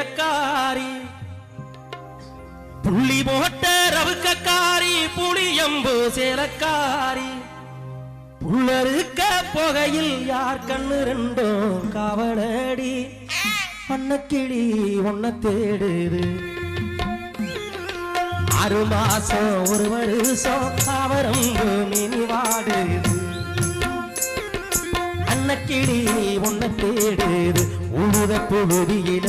சேலக்காரி புள்ளி போட்ட ரவுக்கக்காரி புளியம்பு சேலக்காரி. புள்ளருக்க புகையில் யார் கண்ணு ரெண்டும் காவலடி. பண்ணக்கிளி ஒன்ன தேடுது. ஆறு மாசம் ஒரு வருஷம் அவரம்பு மினி வாடுது அன்னக்கிளி ஒன்ன தேடுது. உழுத புழுதியில